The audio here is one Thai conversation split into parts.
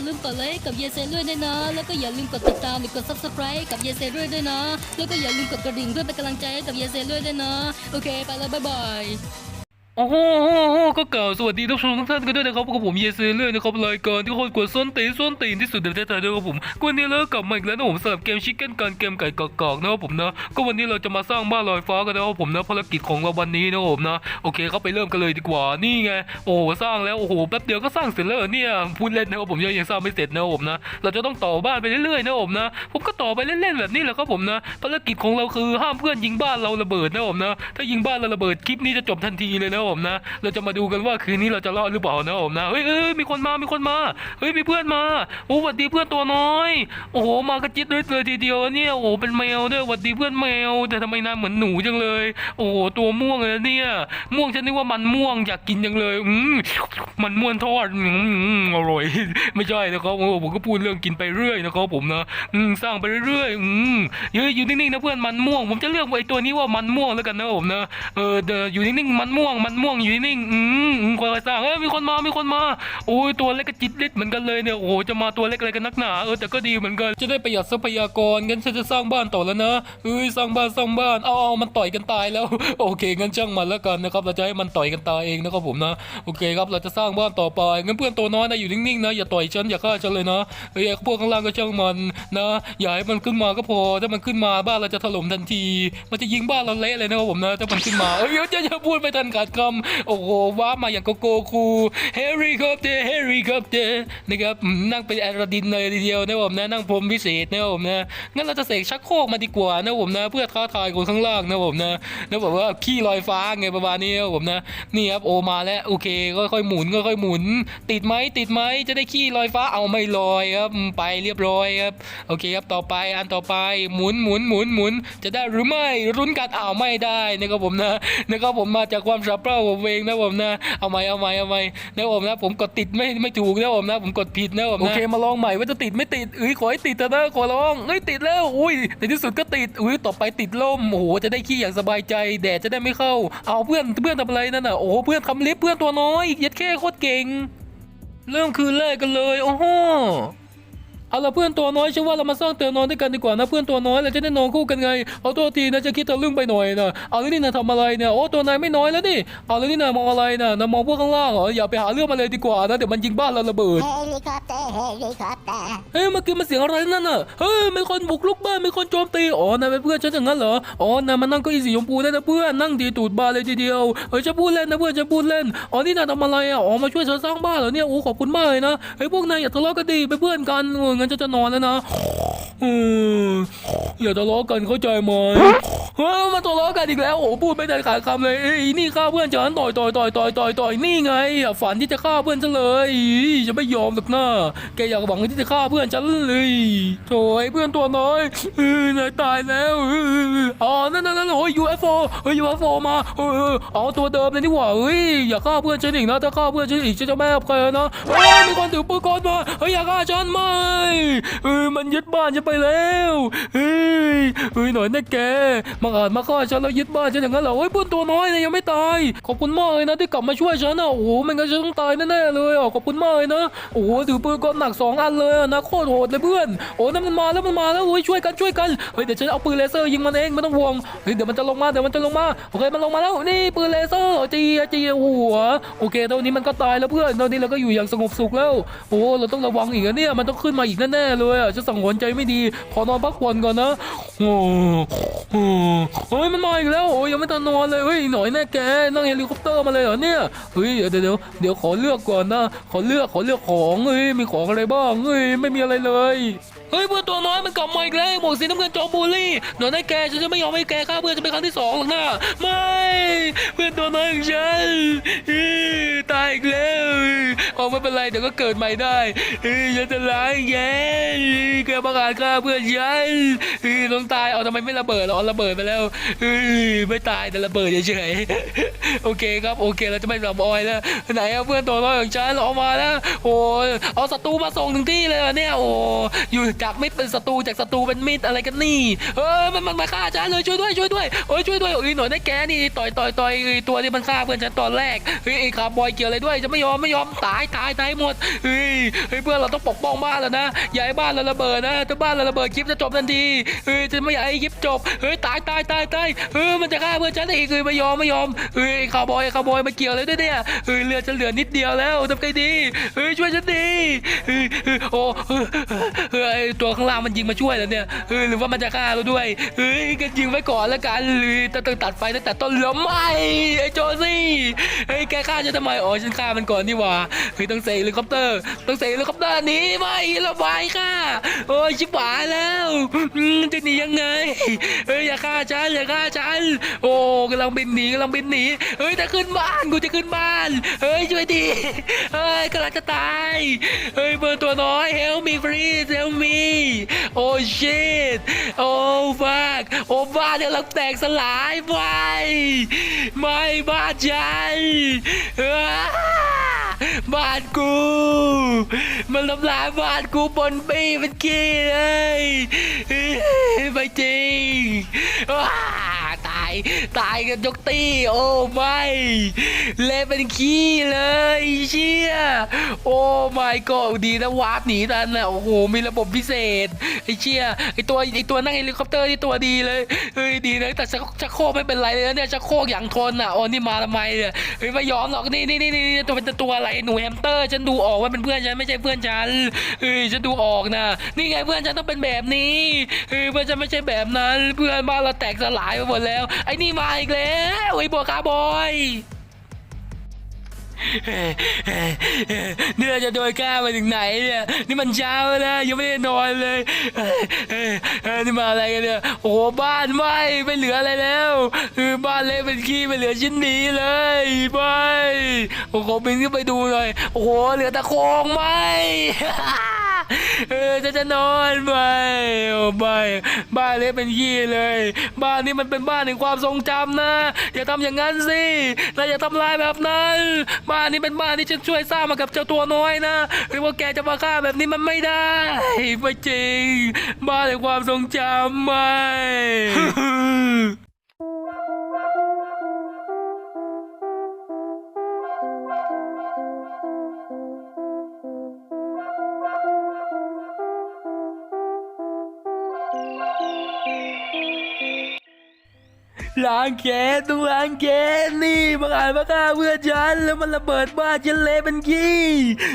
าลืมกดไลค์กับเยเซด้วยด้วยนะ แล้วก็อย่าลืมกดติดตามหรือกด subscribe กับเยเซด้วยด้วยนะ แล้วก็อย่าลืมกดกระดิ่งเพื่อเป็นกำลังใจให้กับเยเซด้วยด้วยนะ โอเค ไปแล้วบ๊ายบาย โอ้โหก็กล่าวสวัสดีท่านผู้ชมทุกท่านกันด้วยนะครับกับผมเยเซเลอร์นะครับรายการที่โคตรกวนส้นตีนส้นตีนที่สุดในประเทศไทยด้วยครับผมวันนี้เรากลับมาอีกแล้วนะผมสำหรับเกมชิคเก้นการเกมไก่กอกๆนะครับผมนะก็วันนี้เราจะมาสร้างบ้านลอยฟ้ากันนะครับผมนะภารกิจของเราวันนี้นะครับผมนะโอเคเข้าไปเริ่มกันเลยดีกว่านี่ไงโอ้โหสร้างแล้วโอ้โหแป๊บเดียวก็สร้างเสร็จแล้วเหรอเนี่ยพูดเล่นนะครับผมยังยังสร้างไม่เสร็จนะครับผมนะเราจะต้องต่อบ้านไปเรื่อยๆนะครับผมนะผมก็ต่อไปเล่นๆแบบนี้แหละครับผมนะภารกิจของเราคือห้ามเพื่อนยิงบ้านเราระเบิดนะครับผมนะถ้ายิงบ้านเราระเบิดคลิปนี้จะจบทันทีเลยนะครับผมนะ เราจะมาดูกันว่าคืนนี้เราจะรอดหรือเปล่านะครับผมนะเฮ้ยเอ้ยมีคนมามีคนมาเฮ้ยมีเพื่อนมาโอ้สวัสดีเพื่อนตัวน้อย โอ้โหมากระจิตด้วยเลยทีเดียวเนี่ยโอ้โหเป็นแมวด้วยสวัสดีเพื่อนแมว แต่ทำไมหน้าเหมือนหนูจังเลย โอ้โหตัวม่วงเลยเนี่ย ม่วงฉันนึกว่ามันม่วงอยากกินจังเลยอืมมันม่วนทอดอืมอร่อย ไม่ใช่นะครับโอ้ผมก็พูดเรื่องกินไปเรื่อยนะครับผมนะอืมสร้างไปเรื่อยๆอืมเฮ้ยอยู่นิ่งๆนะเพื่อนมันม่วง ผมจะเรียกไอ้ตัวนี้ว่ามันม่วงแล้วกันนะผมนะเออเดยวอยู่นิ่งๆมันม่วงมันม่วงอยู่นิ่งอืมอืมคอยๆสร้างเอ้ยมีคนมา มีคนมาโอ้ยตัวเล็กกระจิตเล็ดเหมือนกันเลยเนี่ยโอ้โหจะมาตัวเล็กอะไรกันนักหนาเออแต่ก็ดีเหมือนกันจะได้ประหยัดทรัพยากรงั้นฉันจะสร้างบ้านต่อแล้วนะเอ้ยสร้างบ้านสร้างบ้านเอาเอามันต่อยกันตายแล้ว โอเคงั้นช่างมันแล้วกันนะครับเราจะให้มันต่อยกันตายเองนะครับผมนะโอเคครับเราจะสร้างบ้านต่อไปงั้นเพื่อนตัวน้อยนะอยู่นิ่งๆนะอย่าต่อยฉันอย่าฆ่าฉันเลยนะเฮ้ยพวกข้างล่างก็ช่างมันนะอย่าให้มันขึ้นมาก็พอถ้ามันขึ้นมาบ้านเราจะถล่มทันที มันจะยิงบ้านเราเละเลยนะครับผมนะถ้ามันขึ้นมาเอ้ยเดี๋ยวจะจะพูดไปทันขาดคำโอ้โหว้ามาอย่างโกโก้คูเฮริคอปเตอร์เฮริคอปเตอร์นะครับนั่งเป็นแอราดินเลยทีเดียวนะผมนะนั่งพรมพิเศษนะผมนะงั้นเราจะเสกชักโครกมาดีกว่านะผมนะ เพื่อท้าทายคนข้างล่างนะผมนะแล้วแบบว่าขี้ลอยฟ้าไงประมาณนี้นะผมนะนี่ครับโอมาแล้วโอเคค่อยๆหมุนค่อยๆหมุน ติดไหมติดไหมจะได้ขี้ลอยฟ้าเอาไม่ลอยครับไปเรียบร้อยครับโอเคครับต่อไปอันต่อไปหมุนหมุนหมุนหมุนจะได้หรือไม่รุ้นกันอ้าวไม่ได้นะครับผมนะนะครับผมมาจากความสับเปร่าผมเองนะผมนะ เอาไหมเอาไหมเอาไหมนะผมนะ ผมกดติดไม่ไม่ถูกนะผมนะ ผมกดผิดนะผมนะ โอเคมาลองใหม่ว่าจะติดไม่ติดเอ้ยขอให้ติดเถอะนะขอร้องเอ้ยติดแล้วอุ้ยในที่สุดก็ติดอุ้ยต่อไปติดล่มโอ้โหจะได้ขี้อย่างสบายใจแดดจะได้ไม่เข้า เอาเพื่อนเพื่อนทำอะไรนั่นน่ะโอ้เพื่อนทำลิฟเพื่อนตัวน้อยยัดแค่โคตรเก่ง เริ่มคืนแรกกันเลยโอ้โห เอาละเพื่อนตัวน้อยฉันว่าเรามาสร้างเตียงนอนด้วยกันดีกว่านะเพื่อนตัวน้อยเราจะได้นอนคู่กันไงเอาตัวทีนะจะคิดทะลึ่งไปหน่อยนะเอาแล้วนี่นาทำอะไรเนี่ยโอ้ตัวนายไม่น้อยแล้วนี่เอาแล้วนี่นามองอะไรนะนามองพวกข้างล่างเหรออย่าไปหาเรื่องมาเลยดีกว่านะเดี๋ยวมันยิงบ้านเราระเบิดเฮลิคอปเตอร์เฮลิคอปเตอร์เฮ้ยเมื่อกี้มันเสียงอะไรนั่นน่ะเฮ้ยมีคนบุกลุกบ้านมีคนโจมตีอ๋อนายเป็นเพื่อนฉันอย่างนั้นเหรออ๋อนายมานั่งเก็อีสีชมพูได้นะเพื่อนนั่งดีตูดบานเลยทีเดียวเฮ้ยจะพูดเล่นนะเพื่อนจะพูดเล่นอ๋อนี่นายทำอะไรอะอ๋อมาช่วยฉันสร้างบ้านเหรอเนี่ยโอ้ขอบคุณมากเลยนะเฮ้ยพวกนายอย่าทะเลาะกันดีเป็นเพื่อนกันงั้นจะจะนอนแล้วนะอืมอย่าทะเลาะกันเข้าใจไหม เฮ้ยมาทะเลาะกันอีกแล้วโอ้พูดไม่ได้ขาดคำเลยเอ้ยนี่ฆ่าเพื่อนฉันต่อยต่อยต่อยต่อยต่อยต่อยนี่ไงฝันที่จะฆ่าเพื่อนฉันเลยจะไม่ยอมหรอกนะแกอยากหวังที่จะฆ่าเพื่อนฉันเลยโถยเพื่อนตัวน้อยเออนายตายแล้วอ๋อนั่นนั่นนั่นโอ้ย UFO เฮ้ย UFO มาเออเออเอาตัวเดิมเลยนี่หว่าเฮ้ยอย่าฆ่าเพื่อนฉันอีกนะถ้าฆ่าเพื่อนฉันอีกฉันจะไม่ให้ใครนะเฮ้ยมีคนถือปืนกลมาเฮ้ยอย่าฆ่าฉันไม่เออมันยึดบ้านฉันไปแล้วเฮ้ยเฮ้ยหน่อยนะแกมาอ่านมาฆ่าฉันแล้วยึดบ้านฉันอย่างนั้นเหรอเฮ้ยเพื่อนตัวน้อยเนี่ยยังไม่ตาย ขอบคุณมากเลยนะที่กลับมาช่วยฉันนะโอ้โหไม่งั้นฉันต้องตายแน่ๆเลยอะขอบคุณมากเลยนะโอ้โหถือปืนกลหนักสองอันเลยนะโคตรโหดเลยเพื่อนโอ้นั่นมันมาแล้วมันมาแล้วเฮ้ยช่วยกันช่วยกันเฮ้ยเดี๋ยวฉันเอาปืนเลเซอร์ยิงมันเองไม่ต้องห่วงเฮ้ยเดี๋ยวมันจะลงมาเดี๋ยวมันจะลงมาโอเคมันลงมาแล้วนี่ปืนเลเซอร์จีจีหัวโอเคตอนนี้มันก็ตายแล้วเพื่อนตอนนี้เราก็อยู่อย่างสงบสุขแล้วโอ้เราต้องระวังอีกนะเนี่ยมันต้องขึ้นมาอีกแน่ๆเลยอะจะสังหรณ์ใจไม่ดีขอนอนพักผ่อนก่อนนะโอ้เฮ้ยมันมาอีกแล้วโอ้ยยังไม่ทันนอนเลยเฮ้ยหน่อยแน่แกนั่งเฮลิคอปเตอร์มาเลยเหรอเนี่ยเฮ้ยเดี๋ยวเดี๋ยวเดี๋ยวขอเลือกก่อนนะขอเลือกขอเลือกของเฮ้ยมีของอะไรบ้างเฮ้ยไม่มีอะไรเลยเฮ้ยเพื่อนตัวน้อยมันกลับมาอีกแล้วหมวกสีน้ำเงินจอมบูลลี่หน่อยแนะแกฉันจะไม่ยอมให้แกฆ่าเพื่อนจะเป็นครั้งที่สองหรอกนะไม่ เพื่อนตัวน้อยของฉันตายอีกแล้ว เอาไม่เป็นไรเดี๋ยวก็เกิดใหม่ได้เฮ้ยฉันจะล้างแย่แกประกาศฆ่าเพื่อนฉันเฮ้ยต้องตายเอาทำไมไม่ระเบิดหรอระเบิดไปแล้วเฮ้ยไม่ตายแต่ระเบิดเฉยๆโอเคครับโอเคเราจะไม่สำออยแล้วไหนอะเพื่อนตัวน้อยของฉันออกมาแล้วโอ้เอาศัตรูมาส่งถึงที่เลยเนี่ยโอ้อยู่จากมิตรเป็นศัตรูจากศัตรูเป็นมิตรอะไรกันนี่เออมันมันมาฆ่าฉันเลยช่วยด้วยช่วยด้วยโอ้ยช่วยด้วยอ้ยหน่อยได้แกนี่ต่อยต่อยต่อยตัวที่มันฆ่าเพื่อนฉันตอนแรกเฮ้ยคาร์บอยเกี่ยวอะไรด้วยจะไม่ยอมไม่ยอมตายตายตายหมดเฮ้ยเฮ้ยเพื่อนเราต้องปกป้องบ้านแล้วนะอย่าให้บ้านเราระเบิดนะถ้าบ้านเราระเบิดคลิปจะจบทันทีเฮ้ยจะไม่อยากให้คลิปจบเฮ้ยตายตายตายตายเฮ้ยมันจะฆ่าเพื่อนฉันอีกเฮ้ยไม่ยอมไม่ยอมเฮ้ยคาวบอยคาวบอยมาเกี่ยวเลยด้วยเนี่ยเฮ้ยเลือดฉันเหลือนิดเดียวแล้วทำไงดีเฮ้ยช่วยฉันดีเฮ้ยเฮ้ยโอ้เฮ้ยเฮ้ยไอ้ตัวข้างล่างมันยิงมาช่วยแล้วเนี่ยเฮ้ยหรือว่ามันจะฆ่าเราด้วยเฮ้ยก็ยิงไว้ก่อนแล้วกันเฮ้ยต้องต้องตัดไฟตั้งแต่ต้นแล้วไม่ไอ้โจซี่เฮ้ยแกฆ่าฉันทำไมอ๋อฉันฆ่ามันก่อนนี่หว่าเฮ้ยต้องเซเฮลิคอปเตอร์ต้องเซเฮลิคอปเตอร์หนีไม่ระบายค่ะ โอ้ยชิบหายแล้วจะหนียังไงเฮ้ยอย่าฆ่าฉันอย่าฆ่าฉันโอ้กำลังบินหนีกำลังบินหนีเฮ้ยจะขึ้นบ้านกูจะขึ้นบ้านเฮ้ยช่วยดีเฮ้ยกำลังจะตายเฮ้ยเบอร์ตัวน้อย help me please help me โอ้ shit โอ้ fuck โอ้บ้านกำลังแตกสลายไปไม่บ้านฉันอ้า บ้านกู มันทำลายบ้านกูบนปีเป็นขี้เลยไม่จริง ตายกันยกตีโอ้ไม่เละเป็นขี้เลยเชี่ยโอ้ไม่ก็ดีนะวาร์ปหนีทันนะโอ้โหมีระบบพิเศษไอ้เชี่ยไอ้ตัวไอ้ตัวนั่งเฮลิคอปเตอร์นี่ตัวดีเลยเฮ้ยดีนะแต่ชักโคกไม่เป็นไรเลยนะเนี่ยชักโคกอย่างทนอะโอ้นี่มาทำไมเนี่ยเฮ้ยไม่ยอมหรอกนี่นี่นี่นี่ตัวเป็นตัวอะไรหนูแฮมสเตอร์ฉันดูออกว่าเป็นเพื่อนฉันไม่ใช่เพื่อนฉันเฮ้ยฉันดูออกนะ นี่ไงเพื่อนฉันต้องเป็นแบบนี้เฮ้ยเพื่อนฉันไม่ใช่แบบนั้น เพื่อนบ้านเราแตกสลายไปหมดแล้วไอนี่มาอีกแล้วไอ้บัวคาบอยเนี่ยจะโดนฆ่ามาถึงไหนเนี่ยนี่มันเช้าแล้วนะยังไม่ได้นอนเลยนี่มาอะไรกันเนี่ยโอ้บ้านไหมไม่เหลืออะไรแล้วคือบ้านเละเป็นขี้ไม่เหลือชิ้นดีเลยไม่โอ้โหบินขึ้นไปดูหน่อยโอ้โหเหลือต่โครงไหม เออจะจะนอนไปโอ้ไม่บ้านเละเป็นขี้เลย บ้านนี้มันเป็นบ้านแห่งความทรงจำนะอย่าทำอย่างนั้นสิเราอย่าทำลายแบบนั้นบ้านนี้เป็นบ้านที่ฉันช่วยสร้างมากับเจ้าตัวน้อยนะหรือว่าแกจะมาฆ่าแบบนี้มันไม่ได้ไม่จริง บ้านแห่งความทรงจำไม่ ล้างแค้นต้องล้างแค้นนี่มาอ่านมาฆ่าเพื่อนฉันแล้วมันระเบิดบ้านฉันเละเป็นขี้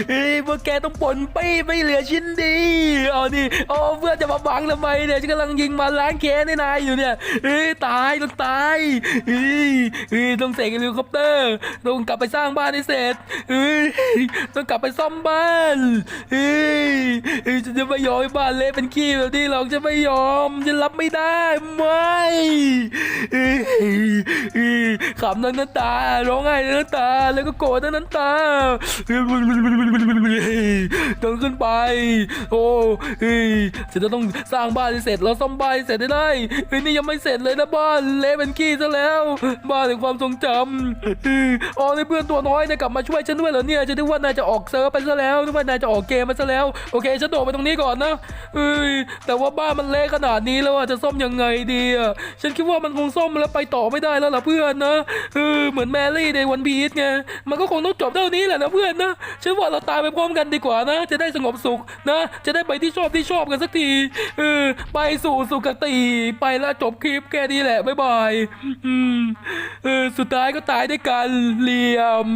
เฮ้ยพวกแกต้องปนปี้ไม่เหลือชิ้นดีเอานี่เอาเพื่อนจะมาบังทำไมเนี่ยฉันกำลังยิงมาล้างแค้นให้นายอยู่เนี่ยเฮ้ยตายต้องตายเฮ้ยเฮ้ยต้องเสกเฮลิคอปเตอร์ต้องกลับไปสร้างบ้านให้เสร็จเฮ้ยต้องกลับไปซ่อมบ้านเฮ้ยเฮ้ยฉันจะไม่ยอมให้บ้านเละเป็นขี้แบบนี้หรอกจะไม่ยอมฉันรับไม่ได้ไม่ Hey, ำทั้งน้ำตา ร้องไห้ทั้งน้ำตา แล้วก็โกรธทั้งน้ำตาต้องขึ้นไป โอ้เฮ้ยฉันจะต้องสร้างบ้านให้เสร็จแล้วซ่อมบ้านเสร็จให้ได้เฮ้ยนี่ยังไม่เสร็จเลยนะบ้านเละเป็นขี้ซะแล้ว บ้านแห่งความทรงจำเฮ้ยอ๋อในเพื่อนตัวน้อยเนี่ยกลับมาช่วยฉันด้วยเหรอเนี่ยฉันนึกว่านายจะออกเซิร์ฟไปซะแล้วนึกว่านายจะออกเกมไปซะแล้วโอเคฉันโดดไปตรงนี้ก่อนนะเฮ้ยแต่ว่าบ้านมันเละขนาดนี้แล้วอะจะซ่อมยังไงดีอะฉันคิดว่ามันคงซ่อมแล้วไปต่อไม่ได้แล้วล่ะเพื่อนนะเออเหมือนแมรี่ในวันพีชไง มันก็คงต้องจบเท่านี้แหละนะเพื่อนนะฉันว่าเราตายไปพร้อมกันดีกว่านะ จะได้สงบสุขนะ จะได้ไปที่ชอบที่ชอบกันสักที เออ ไปสู่สุคติ ไปแล้วจบคลิปแค่นี้แหละ บ๊ายบาย อืม เออ สุดท้ายก็ตายด้วยกันเหลี่ยม